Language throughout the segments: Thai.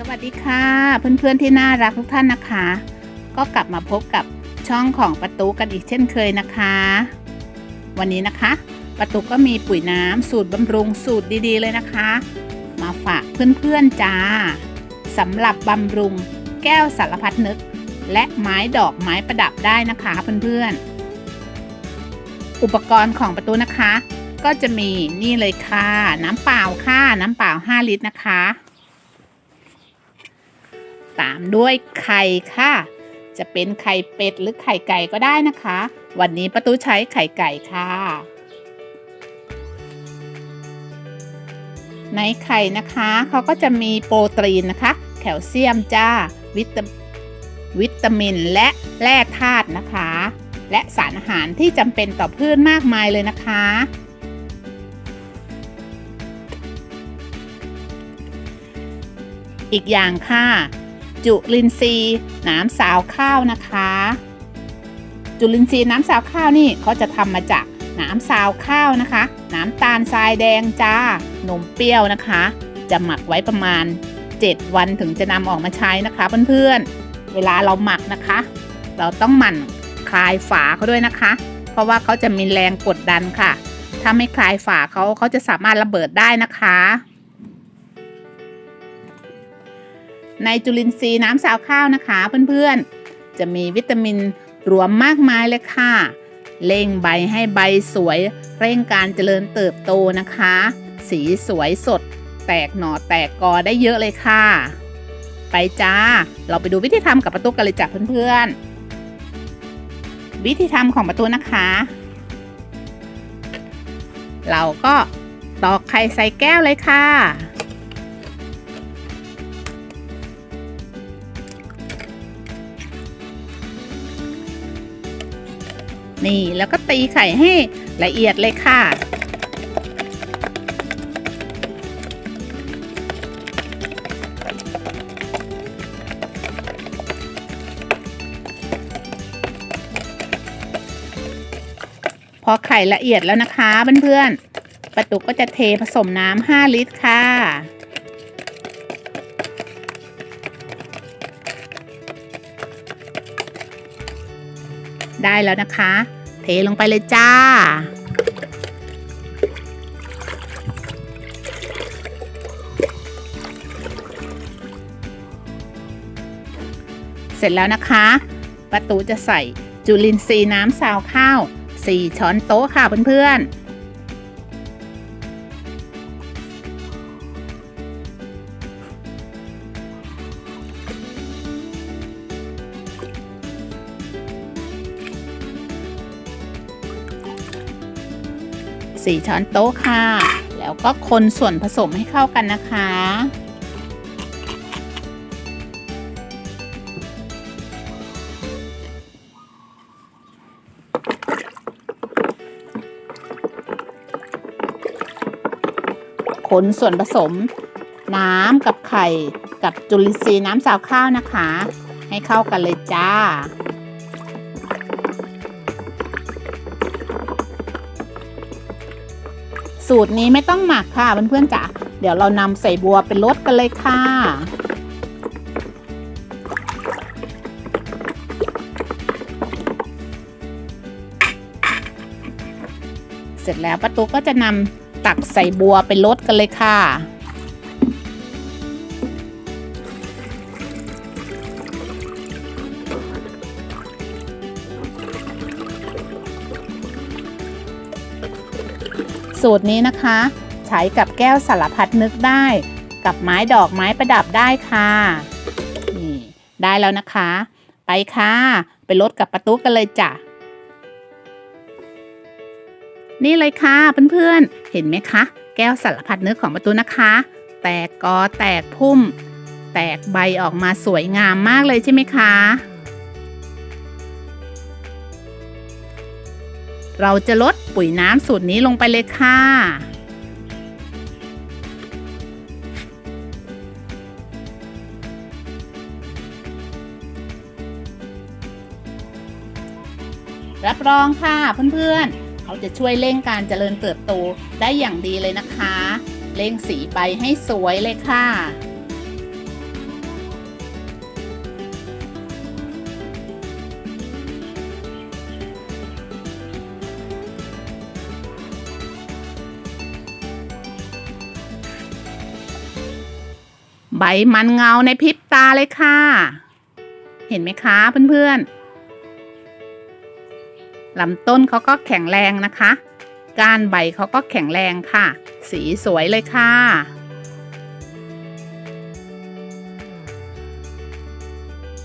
สวัสดีค่ะ เพื่อนๆที่น่ารักทุกท่านนะคะ ก็กลับมาพบกับช่องของประตูกันอีกเช่นเคยนะคะ วันนี้นะคะ ประตูก็มีปุ๋ยน้ำสูตรบำรุงสูตรดีๆเลยนะคะ มาฝากเพื่อนๆจ้าสำหรับบำรุงแก้วสารพัดนึก และไม้ดอกไม้ประดับได้นะคะเพื่อนๆอุปกรณ์ของประตูนะคะ ก็จะมีนี่เลยค่ะ น้ำเปล่าค่ะน้ำเปล่า 5 ลิตรนะคะ ตามด้วยไข่ค่ะ จะเป็นไข่เป็ดหรือไข่ไก่ก็ได้นะคะ วันนี้ประตูใช้ไข่ไก่ค่ะ ในไข่นะคะเขาก็จะมีโปรตีนนะคะ แคลเซียมจ้าวิตาวิตามินและแร่ธาตุนะคะ และสารอาหารที่จำเป็นต่อพืชมากมายเลยนะคะอีกอย่างค่ะ จุลินทรีย์น้ำสาวข้าวนะคะ จุลินทรีย์น้ำสาวข้าวนี่เขาจะทำมาจากน้ำสาวข้าวนะคะ น้ำตาลทรายแดงจ้านมเปรี้ยวนะคะ จะหมักไว้ประมาณ 7 วันถึงจะนำออกมาใช้นะคะเพื่อนๆ เวลาเราหมักนะคะ เราต้องหมั่นคลายฝาเขาด้วยนะคะ เพราะว่าเขาจะมีแรงกดดันค่ะ ถ้าไม่คลายฝาเขาเขาจะสามารถระเบิดได้นะคะ ในจุลินทรีย์น้ำสาวข้าวนะคะเพื่อนๆ จะมีวิตามินรวมมากมายเลยค่ะ เร่งใบให้ใบสวย เร่งการเจริญเติบโตนะคะ สีสวยสด แตกหน่อแตกกอได้เยอะเลยค่ะ ไปจ้า เราไปดูวิธีทำกับประตูกันเลยจ้ะเพื่อนๆ วิธีทำของประตูนะคะ เราก็ตอกไข่ใส่แก้วเลยค่ะ นี่แล้วก็ตีไข่ให้ละเอียดเลยค่ะ พอไข่ละเอียดแล้วนะคะเพื่อนๆประตุกก็จะเทผสมน้ำ5ลิตรค่ะ ได้แล้วนะคะ เทลงไปเลยจ้า เสร็จแล้วนะคะ ประตูจะใส่จุลินทรีย์น้ำซาวข้าว 4 ช้อนโต๊ะค่ะเพื่อนๆ 4 ช้อนโต๊ะค่ะ แล้วก็คนส่วนผสมให้เข้ากันนะคะ คนส่วนผสม น้ำกับไข่กับจุลินทรีย์น้ำสาวข้าวนะคะ ให้เข้ากันเลยจ้า สูตรนี้ไม่ต้องหมักค่ะเพื่อนๆจ๋าเดี๋ยวเรานำใส่บัวเป็นรสกันเลยค่ะ เสร็จแล้วประตูก็จะนำตักใส่บัวเป็นรสกันเลยค่ะ สูตรนี้นะคะ ใช้กับแก้วสารพัดนึกได้ กับไม้ดอกไม้ประดับได้ค่ะนี่ได้แล้วนะคะ ไปค่ะ ไปลดกับประตูกันเลยจ้ะนี่เลยค่ะเพื่อนๆ เห็นไหมคะ แก้วสารพัดนึกของประตูนะคะ แตกกอแตกพุ่ม แตกใบออกมาสวยงามมากเลยใช่ไหมคะ เราจะลด ปุ๋ยน้ำสูตรนี้ลงไปเลยค่ะ รับรองค่ะเพื่อนๆ เขาจะช่วยเร่งการเจริญเติบโตได้อย่างดีเลยนะคะ เร่งสีใบให้สวยเลยค่ะ ใบมันเงาในพริบตาเลยค่ะ เห็นไหมคะเพื่อนๆลำต้นเขาก็แข็งแรงนะคะ ก้านใบเขาก็แข็งแรงค่ะ สีสวยเลยค่ะ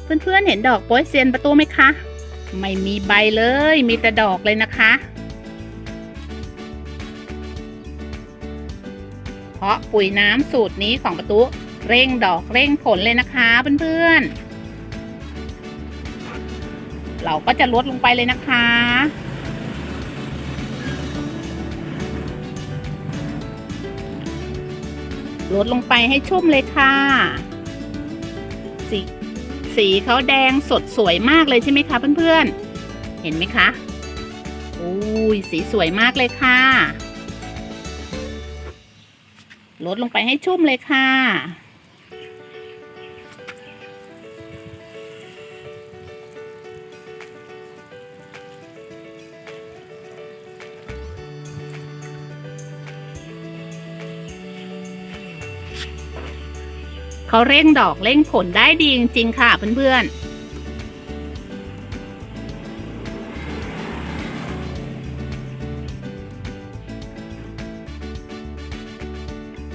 เพื่อนๆเห็นดอกโป๊ยเซียนประตูไหมคะ ไม่มีใบเลย มีแต่ดอกเลยนะคะเพราะปุ๋ยน้ำสูตรนี้ของประตู เร่งดอกเร่งผลเลยนะคะเพื่อนๆ เราก็จะลดลงไปเลยนะคะ ลดลงไปให้ชุ่มเลยค่ะ สีสีเขาแดงสดสวยมากเลยใช่ไหมคะเพื่อนๆ เห็นไหมคะอุ้ยสีสวยมากเลยค่ะลดลงไปให้ชุ่มเลยค่ะ เขาเร่งดอกเร่งผลได้ดีจริง ๆ ค่ะเพื่อนๆ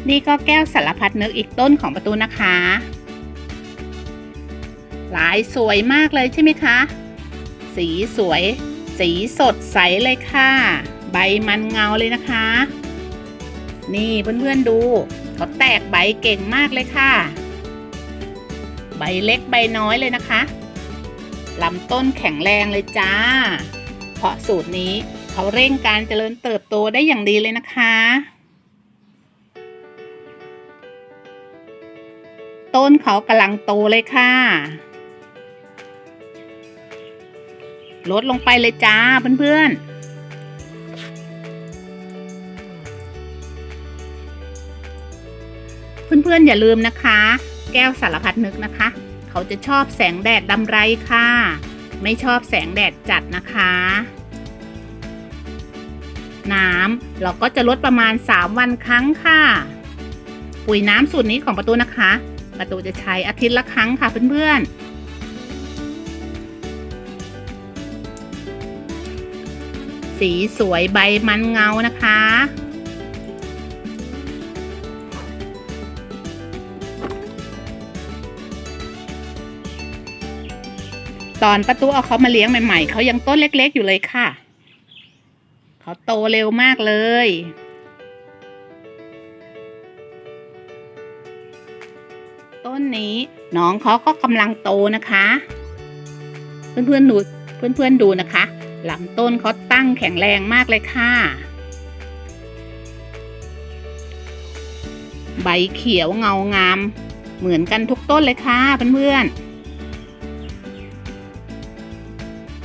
นี่ก็แก้วสารพัดนึกอีกต้นของประตูนะคะลายสวยมากเลยใช่ไหมคะ สีสวย สีสดใสเลยค่ะ ใบมันเงาเลยนะคะ นี่เพื่อนๆดู เขาแตกใบเก่งมากเลยค่ะ ใบเล็กใบน้อยเลยนะคะลำต้นแข็งแรงเลยจ้า เพราะสูตรนี้เขาเร่งการเจริญเติบโตได้อย่างดีเลยนะคะ ต้นเขากำลังโตเลยค่ะ ลดลงไปเลยจ้าเพื่อนๆเพื่อนๆอย่าลืมนะคะ แก้วสารพัดนึกนะคะ เขาจะชอบแสงแดดดำไรค่ะ ไม่ชอบแสงแดดจัดนะคะ น้ำเราก็จะลดประมาณ 3 วันครั้งค่ะ ปุ๋ยน้ำสูตรนี้ของประตูนะคะ ประตูจะใช้อาทิตย์ละครั้งค่ะเพื่อนๆสีสวยใบมันเงานะคะ ตอนประตูเอาเขามาเลี้ยงใหม่ๆเขายังต้นเล็ก ๆ อยู่เลยค่ะ เขาโตเร็วมากเลย ต้นนี้น้องเขาก็กำลังโตนะคะ เพื่อนๆดูเพื่อนๆดูนะคะลำต้นเขาตั้งแข็งแรงมากเลยค่ะ ใบเขียวเงางาม เหมือนกันทุกต้นเลยค่ะเพื่อนๆ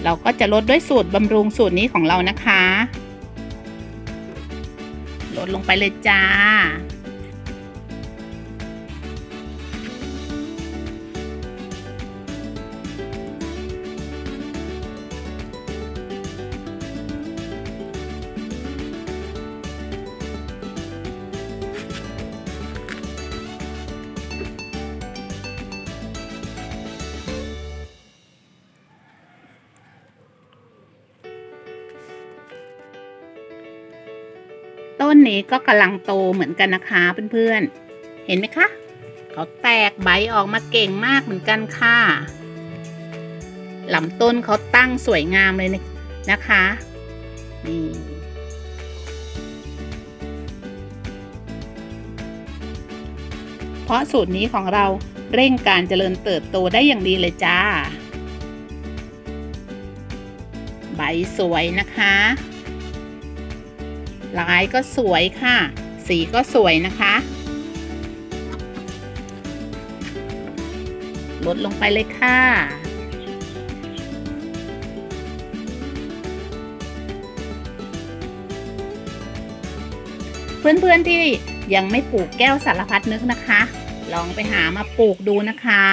เราก็จะลดด้วยสูตรบำรุงสูตรนี้ของเรานะคะ ลดลงไปเลยจ้า ต้นนี้ก็กำลังโตเหมือนกันนะคะเพื่อนๆ เห็นไหมคะ เขาแตกใบออกมาเก่งมากเหมือนกันค่ะลำต้นเขาตั้งสวยงามเลยนะคะ นี่เพราะสูตรนี้ของเราเร่งการเจริญเติบโตได้อย่างดีเลยจ้า ใบสวยนะคะ ลายก็สวยค่ะ สีก็สวยนะคะลดลงไปเลยค่ะ เพื่อนๆที่ยังไม่ปลูกแก้วสารพัดนึกนะคะ ลองไปหามาปลูกดูนะคะ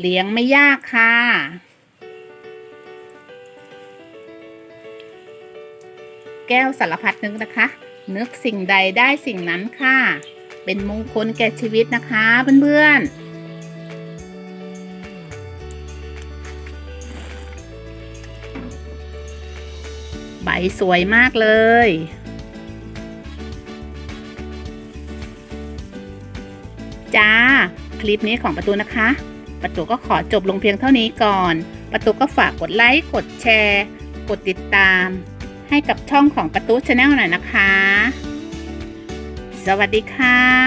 เลี้ยงไม่ยากค่ะ แก้วสารพัดนึกนะคะ นึกสิ่งใดได้สิ่งนั้นค่ะ เป็นมงคลแก่ชีวิตนะคะเพื่อนๆใบสวยมากเลย จ้า คลิปนี้ของประตูนะคะ ประตูก็ขอจบลงเพียงเท่านี้ก่อน ประตูก็ฝากกดไลค์ กดแชร์ กดติดตาม ให้กับช่องของประตูชาแนลหน่อยนะคะ สวัสดีค่ะ